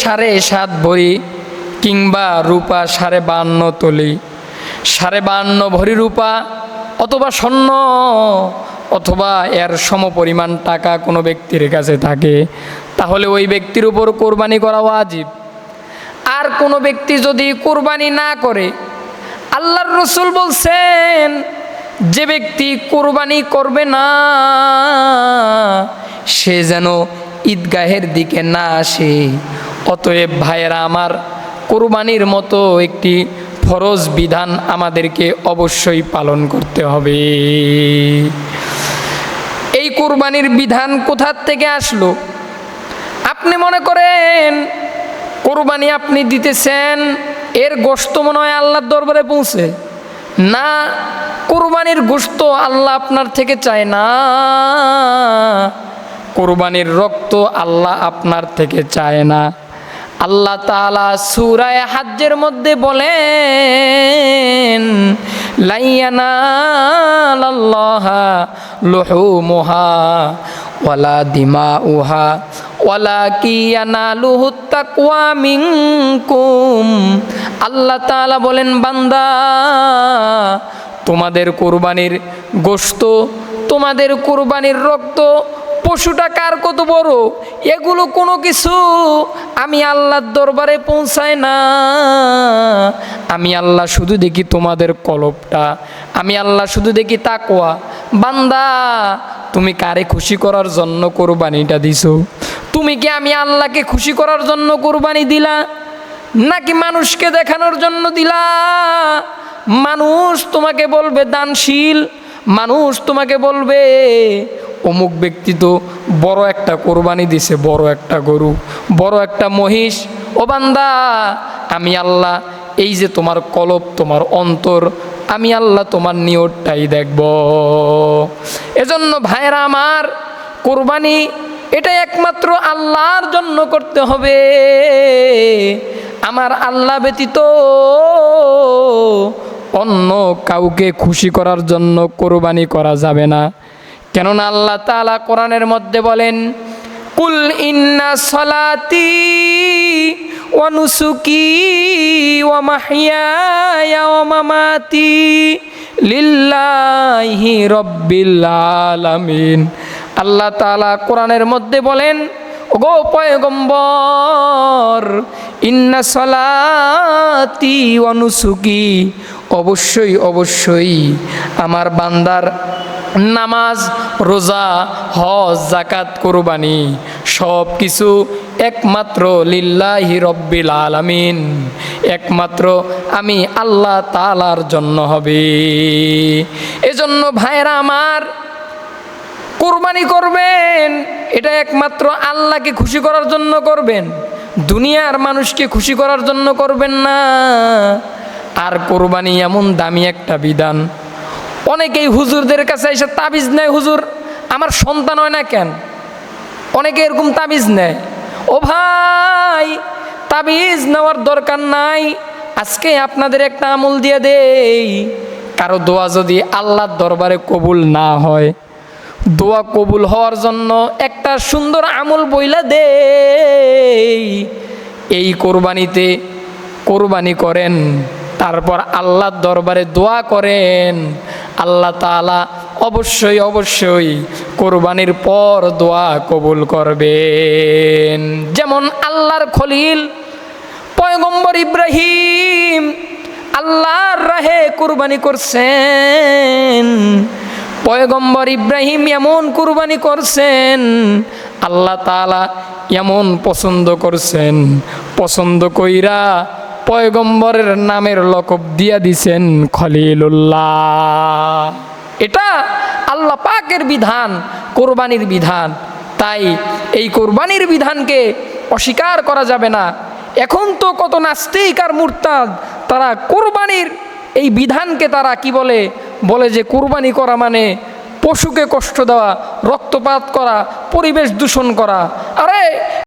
সাড়ে সাত ভরি কিংবা রূপা সাড়ে বান্ন তলি। সাড়ে বান্ন ভরি রূপা অথবা স্বর্ণ অথবা এর সমপরিমাণ টাকা কোনো ব্যক্তির কাছে থাকে, তাহলে ওই ব্যক্তির উপর কোরবানি করা ওয়াজিব। আর কোনো ব্যক্তি যদি কোরবানি না করে, আল্লাহর রসুল বলছেন, যে ব্যক্তি কোরবানি করবে না, সে যেন ঈদগাহের দিকে না আসে। অতএব ভাইয়েরা, আমার কোরবানির মতো একটি ফরজ বিধান আমাদেরকে অবশ্যই পালন করতে হবে। এই কোরবানির বিধান কোথার থেকে আসলো? আপনি মনে করেন, কোরবানি আপনি দিতেছেন, এর গোস্ত মনে হয় আল্লাহর দরবারে পৌঁছে? না, কোরবানির গোস্ত আল্লাহ আপনার থেকে চায় না। কোরবানির রক্ত আল্লাহ আপনার থেকে চায় না। আল্লাহ তালা সুরায় হাজ্যের মধ্যে বলেন লুহুমুহা ওয়ালা দিমা উহা ওয়ালা কিয়ানালুহু তাকওয়া মিনকুম। আল্লাহ তাআলা বলেন, বান্দা, তোমাদের কোরবানির গোশত, তোমাদের কোরবানির রক্ত পশুটা কার কত বড়? এগুলো কোনো কিছু আমি আল্লাহর দরবারে পৌঁছায় না। আমি আল্লাহ শুধু দেখি তোমাদের কলবটা। আমি আল্লাহ শুধু দেখি তাকোয়া বান্দা, তুমি কারে খুশি করার জন্য কোরবানিটা দিছো? তুমি কি আমি আল্লাহকে খুশি করার জন্য কোরবানি দিলা? নাকি মানুষকে দেখানোর জন্য দিলা? মানুষ তোমাকে বলবে দানশীল। মানুষ তোমাকে বলবে অমুক ব্যক্তি তো বড় একটা কোরবানি দিছে, বড় একটা গরু, বড় একটা মহিষ। ও বান্দা, আমি আল্লাহ, এই যে তোমার কলব, তোমার অন্তর, আমি আল্লাহ তোমার নিয়তটাই দেখব। এজন্য ভাইরা আমার, কোরবানি এটা একমাত্র আল্লাহর জন্য করতে হবে। আমার আল্লাহ ব্যতীত অন্য কাউকে খুশি করার জন্য কোরবানি করা যাবে না। কেননা আল্লাহ তাআলা কোরআনের মধ্যে বলেন, কুল ইন্না সলাতি ওয়া নুসুকি ওয়া মাহইয়ায়া ওয়া মামাতি লিল্লাহি রব্বিল আলামিন। আল্লাহ তাআলা কোরআনের মধ্যে বলেন, ওগো পয়গম্বর, ইন্না সলাতি অনুসুকি অবশ্যই অবশ্যই আমার বান্দার নামাজ, রোজা, হজ জাকাত কোরবানি সব কিছু একমাত্র লিল্লাহি রব্বিল আলামিন। একমাত্র আমি আল্লাহ তালার জন্য হবে। এজন্য ভাইরা আমার, কোরবানি করবেন, এটা একমাত্র আল্লাহকে খুশি করার জন্য করবেন। দুনিয়ার মানুষকে খুশি করার জন্য করবেন না। আর কোরবানি এমন দামি একটা বিধান অনেকেই হুজুরদের কাছে এসে তাবিজ নেয়, হুজুর, আমার সন্তান হয় না কেন? অনেকে এরকম তাবিজ নেয়। ও ভাই, তাবিজ নেওয়ার দরকার নাই, আজকে আপনাদের একটা আমল দিয়ে দেই। কারও দোয়া যদি আল্লাহর দরবারে কবুল না হয়, দোয়া কবুল হওয়ার জন্য একটা সুন্দর আমল বইলা দেই। এই কোরবানিতে কোরবানি করেন, তারপর আল্লাহর দরবারে দোয়া করেন আল্লাহ তাআলা অবশ্যই অবশ্যই কোরবানির পর দোয়া কবুল করবেন। যেমন আল্লাহর খলিল, পয়গম্বর ইব্রাহিম আল্লাহর রাহে কুরবানি করছেন। পয়গম্বর ইব্রাহিম এমন কুরবানি করছেন, আল্লাহ তাআলা এমন পছন্দ করছেন। পছন্দ কইরা পয়গম্বরের নামের লকব দিয়া দিছেন খলিলুল্লাহ। এটা আল্লাহ পাকের বিধান, কোরবানির বিধান। তাই এই কোরবানির বিধানকে অস্বীকার করা যাবে না। এখন তো কত নাস্তিক আর মুরতাদ, তারা কোরবানির এই বিধানকে তারা কি বলে? বলে যে কোরবানি করা মানে পশুকে কষ্ট দেওয়া, রক্তপাত করা, পরিবেশ দূষণ করা। আরে